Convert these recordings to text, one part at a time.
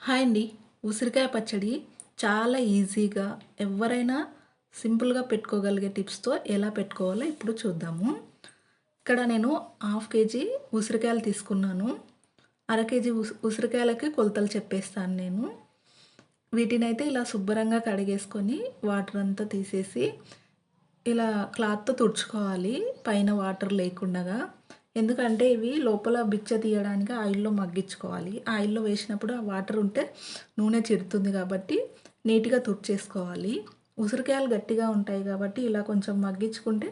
Hi అండి. ఉసిరికాయ పచ్చడి చాలా ఈజీగా ఎవరైనా సింపుల్గా పెట్టుకోగలిగే టిప్స్తో ఎలా పెట్టుకోవాలో ఇప్పుడు చూద్దాము. ఇక్కడ నేను హాఫ్ కేజీ ఉసిరికాయలు తీసుకున్నాను. అర కేజీ ఉసి ఉసిరికాయలకి కొలతలు చెప్పేస్తాను నేను. వీటిని అయితే ఇలా శుభ్రంగా కడిగేసుకొని వాటర్ అంతా తీసేసి ఇలా క్లాత్తో తుడుచుకోవాలి. పైన వాటర్ లేకుండగా. ఎందుకంటే ఇవి లోపల బిచ్చ తీయడానికి ఆయిల్లో మగ్గించుకోవాలి. ఆయిల్లో వేసినప్పుడు ఆ వాటర్ ఉంటే నూనె చిరుతుంది కాబట్టి నీట్గా తుడిచేసుకోవాలి. ఉసిరికాయలు గట్టిగా ఉంటాయి కాబట్టి ఇలా కొంచెం మగ్గించుకుంటే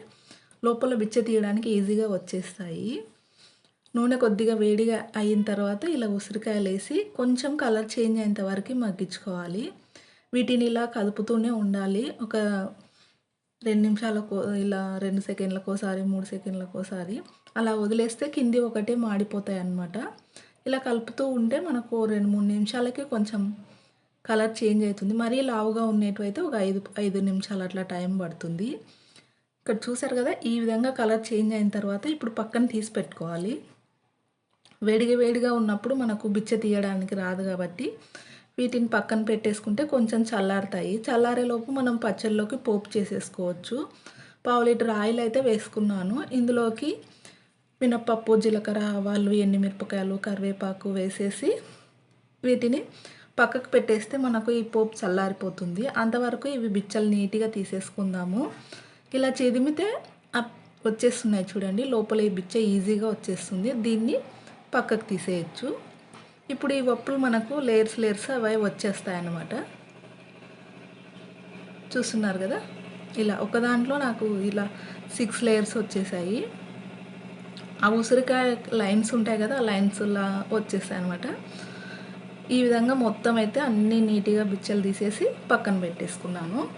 లోపల బిచ్చ తీయడానికి ఈజీగా వచ్చేస్తాయి. నూనె కొద్దిగా వేడిగా అయిన తర్వాత ఇలా ఉసిరికాయలు వేసి కొంచెం కలర్ చేంజ్ అయ్యేంత వరకు మగ్గించుకోవాలి. వీటిని ఇలా కదుపుతూనే ఉండాలి. ఒక రెండు నిమిషాలకు ఇలా రెండు సెకండ్లకోసారి మూడు సెకండ్లకోసారి అలా వదిలేస్తే కింది ఒకటే మాడిపోతాయి అన్నమాట ఇలా కలుపుతూ ఉంటే మనకు రెండు మూడు నిమిషాలకి కొంచెం కలర్ చేంజ్ అవుతుంది. మరీ లావుగా ఉండేటివైతే ఒక ఐదు ఐదు నిమిషాలు అట్లా టైం పడుతుంది. ఇక్కడ చూసారు కదా ఈ విధంగా కలర్ చేంజ్ అయిన తర్వాత ఇప్పుడు పక్కన తీసి పెట్టుకోవాలి. వేడిగా వేడిగా ఉన్నప్పుడు మనకు బిచ్చ తీయడానికి రాదు కాబట్టి వీటిని పక్కన పెట్టేసుకుంటే కొంచెం చల్లారుతాయి. చల్లారేలోపు మనం పచ్చళ్ళలోకి పోపు చేసేసుకోవచ్చు. పావు లీటర్ ఆయిల్ అయితే వేసుకున్నాను. ఇందులోకి మినప్పప్పు జీలకర్ర ఆవాలు ఎండుమిరపకాయలు కరివేపాకు వేసేసి వీటిని పక్కకు పెట్టేస్తే మనకు ఈ పోపు చల్లారిపోతుంది. అంతవరకు ఇవి బిచ్చలు నీట్గా తీసేసుకుందాము. ఇలా చెదిమితే వచ్చేస్తున్నాయి చూడండి. లోపల ఈ బిచ్చ ఈజీగా వచ్చేస్తుంది. దీన్ని పక్కకు తీసేయచ్చు. ఇప్పుడు ఈ వప్పులు మనకు లేయర్స్ లేయర్స్ అవి వచ్చేస్తాయి అన్నమాట చూస్తున్నారు కదా? ఇలా ఒక దాంట్లో నాకు ఇలా సిక్స్ లేయర్స్ వచ్చేసాయి. ఆ ఉసిరికాయ లైన్స్ ఉంటాయి కదా ఆ లైన్స్లా వచ్చేసాయి అనమాట ఈ విధంగా మొత్తం అయితే అన్నీ నీట్గా బిచ్చలు తీసేసి పక్కన పెట్టేసుకున్నాను.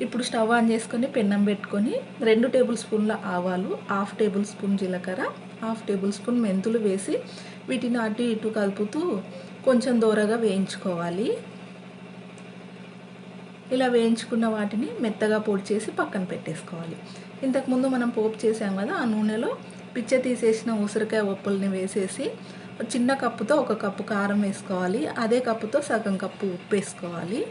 ఇప్పుడు స్టవ్ ఆన్ చేసుకొని పెన్నం పెట్టుకొని రెండు టేబుల్ స్పూన్ల ఆవాలు హాఫ్ టేబుల్ స్పూన్ జీలకర్ర హాఫ్ టేబుల్ స్పూన్ మెంతులు వేసి వీటిని అటు ఇటు కలుపుతూ కొంచెం దూరగా వేయించుకోవాలి. ఇలా వేయించుకున్న వాటిని మెత్తగా పొడి చేసి పక్కన పెట్టేసుకోవాలి. ఇంతకుముందు మనం పోపు చేసాం కదా ఆ నూనెలో పిచ్చ తీసేసిన ఉసిరికాయ ఉప్పుల్ని వేసేసి చిన్న కప్పుతో ఒక కప్పు కారం వేసుకోవాలి. అదే కప్పుతో సగం కప్పు ఉప్పు వేసుకోవాలి.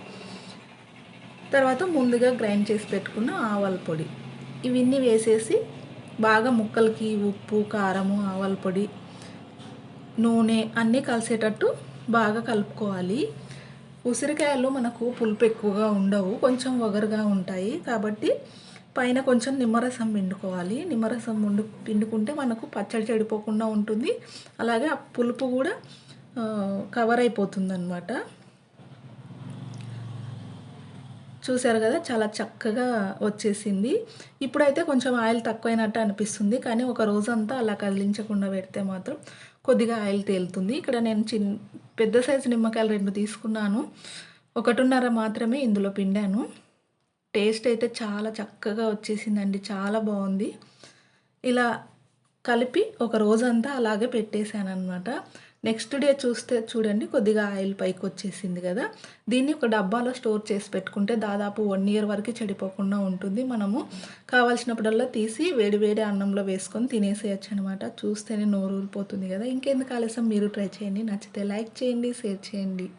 తర్వాత ముందుగా గ్రైండ్ చేసి పెట్టుకున్న ఆవాల పొడి. ఇవన్నీ వేసేసి బాగా ముక్కలకి ఉప్పు కారము ఆవాల పొడి నూనె అన్నీ కలిసేటట్టు బాగా కలుపుకోవాలి. ఉసిరికాయలు మనకు పులుపు ఎక్కువగా ఉండవు కొంచెం వగరుగా ఉంటాయి. కాబట్టి పైన కొంచెం నిమ్మరసం పిండుకోవాలి. నిమ్మరసం వండు పిండుకుంటే మనకు పచ్చడి చెడిపోకుండా ఉంటుంది. అలాగే ఆ పులుపు కూడా కవర్ అయిపోతుంది అనమాట చూసారు కదా చాలా చక్కగా వచ్చేసింది. ఇప్పుడైతే కొంచెం ఆయిల్ తక్కువైనట్టు అనిపిస్తుంది కానీ ఒక రోజంతా అలా కదిలించకుండా పెడితే మాత్రం కొద్దిగా ఆయిల్ తేలుతుంది. ఇక్కడ నేను చిన్న పెద్ద సైజు నిమ్మకాయలు రెండు తీసుకున్నాను. ఒకటిన్నర మాత్రమే ఇందులో పిండాను. టేస్ట్ అయితే చాలా చక్కగా వచ్చేసిందండి చాలా బాగుంది. ఇలా కలిపి ఒక రోజంతా అలాగే పెట్టేశాను అనమాట నెక్స్ట్ డే చూస్తే చూడండి కొద్దిగా ఆయిల్ పైకి వచ్చేసింది కదా. దీన్ని ఒక డబ్బాలో స్టోర్ చేసి పెట్టుకుంటే దాదాపు వన్ ఇయర్ వరకు చెడిపోకుండా ఉంటుంది మనము. కావాల్సినప్పుడల్లా తీసి వేడి వేడి అన్నంలో వేసుకొని తినేసేయచ్చు అనమాట చూస్తేనే నోరు ఊరిపోతుంది కదా. ఇంకెందుకు ఆలస్యం? మీరు ట్రై చేయండి. నచ్చితే లైక్ చేయండి షేర్ చేయండి.